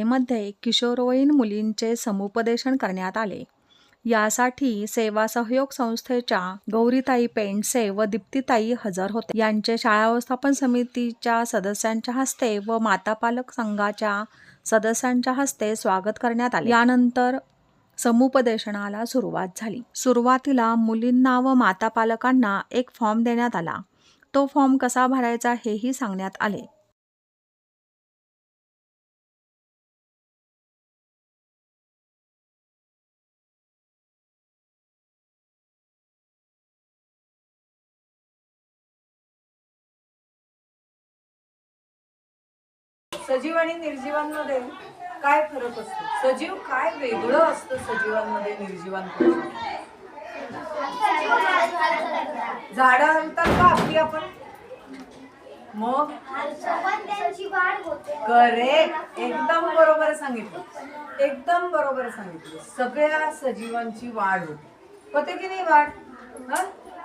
शाळेमध्ये किशोरवयीन मुलींचे समुपदेशन करण्यात आले. यासाठी सेवा सहयोग संस्थेच्या गौरीताई पेंडसे व दीप्तीताई हजर होते. यांचे शाळा व्यवस्थापन समितीच्या सदस्यांच्या हस्ते व माता पालक संघाच्या सदस्यांच्या हस्ते स्वागत करण्यात आले. यानंतर समुपदेशनाला सुरुवात झाली. सुरुवातीला मुलींना व माता पालकांना एक फॉर्म देण्यात आला. तो फॉर्म कसा भरायचा हेही सांगण्यात आले. सजीव आणि निर्जीवांमध्ये काय फरक असतो? सजीव काय वेगळं असतं सजीवांमध्ये निर्जीवांपासून झाडं हलतात का आपली आपण? मग? करेक्ट एकदम बरोबर सांगितलं. एकदम बरोबर सांगितलं. सगळ्या सजीवांची वाढ होते. होते की नाही वाढ?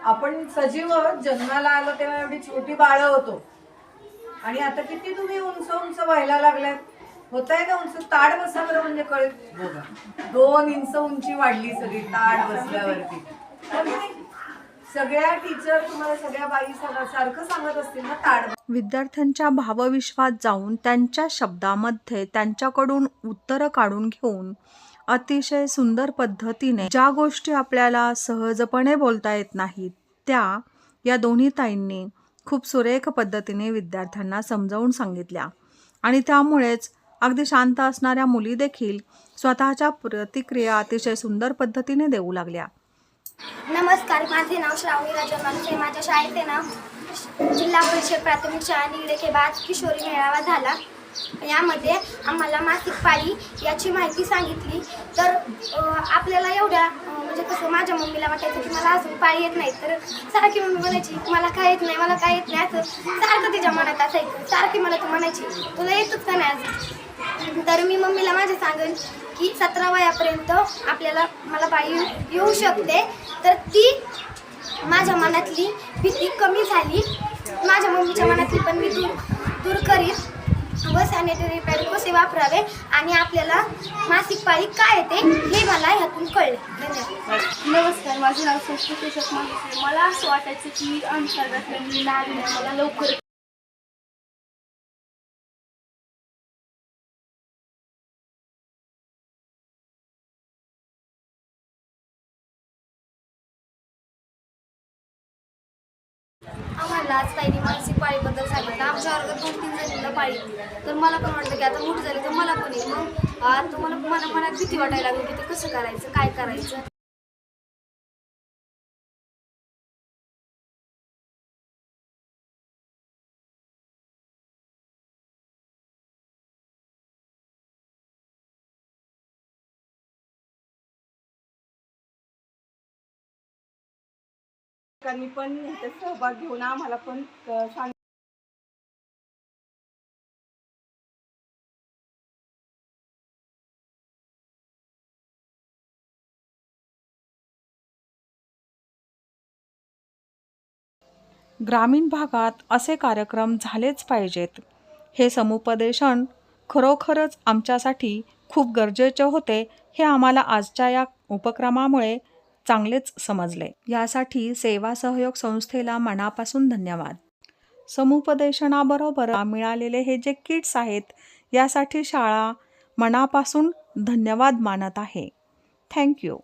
आपण सजीव जन्माला आलो तेव्हा एवढी छोटी बाळ होतो. आणि आता किती तुम्ही उंच उंच व्हायला लागल्यात होत आहे का उंच? ताड बसा बरं म्हणजे कळेल. बघा. दोन इंच उंची वाढली सगळी ताड बसल्यावरती? सगळ्या टीचर तुम्हाला सगळ्या बाई सगळं सारखं सांगत असतील ना ताड विद्यार्थ्यांच्या भावविश्वात जाऊन त्यांच्या शब्दामध्ये त्यांच्याकडून उत्तरं काढून घेऊन अतिशय सुंदर पद्धतीने ज्या गोष्टी आपल्याला सहजपणे बोलता येत नाहीत त्या या दोन्ही ताईंनी खूप सुरेख पद्धतीने विद्यार्थ्यांना समजावून सांगितल्या. आणि त्यामुळेच अगदी शांत असणाऱ्या मुली देखील स्वतःच्या प्रतिक्रिया अतिशय सुंदर पद्धतीने देऊ लागल्या. नमस्कार माझे नाव श्रावणी राजा मानसे माझ्या शाळेचे नाव जिल्हा परिषद प्राथमिक शाळा निगडे बाद किशोरी मेळावा झाला. यामध्ये आम्हाला मासिक पाळी याची माहिती सांगितली. तर आपल्याला एवढ्या म्हणजे कसं माझ्या मम्मीला वाटायचं की मला अजून पाळी येत नाही तर सारखी मम्मी म्हणायची मला काय येत नाही मला काय येत नाही. असं सारखं तिच्या मनात असायचं. सारखी मला तू म्हणायची तुला येतच का नाही अजून? तर मी मम्मीला माझ्या सांगेन की सतरा वयापर्यंत आपल्याला मला बाई येऊ शकते. तर ती माझ्या मनातली भीती कमी झाली. माझ्या मम्मीच्या मनातली पण मी दूर दूर करीत व सॅनिटरी पॅड कसे वापरावे आणि आपल्याला मासिक पाळी काय येते हे मला ह्यातून कळले. धन्यवाद. नमस्कार माझं नाव संस्कृती केशव मला असं वाटायचं की अंतर्गत मी मला लवकर आज ताईने मानसिक पाळीबद्दल सांगितलं. आमच्या वर्गात दोन तीन जणींना पाळी. तर मला पण वाटतं की आता मोठी झाली तर मला पण येईल मग आता मला मला मनात भीती वाटायला लागली की ते कसं करायचं काय करायचं? ठिकाणी पण ह्याच्यात सहभाग घेऊन आम्हाला पण सांग ग्रामीण भागात असे कार्यक्रम झालेच पाहिजेत. हे समुपदेशन खरोखरच आमच्यासाठी खूप गरजेचे होते हे आम्हाला आजच्या या उपक्रमामुळे चांगलेच समजले. यासाठी सेवा सहयोग संस्थेला मनापासून धन्यवाद. समुपदेशनाबरोबर मिळालेले हे जे किट्स आहेत यासाठी शाळा मनापासून धन्यवाद मानत आहे. थँक्यू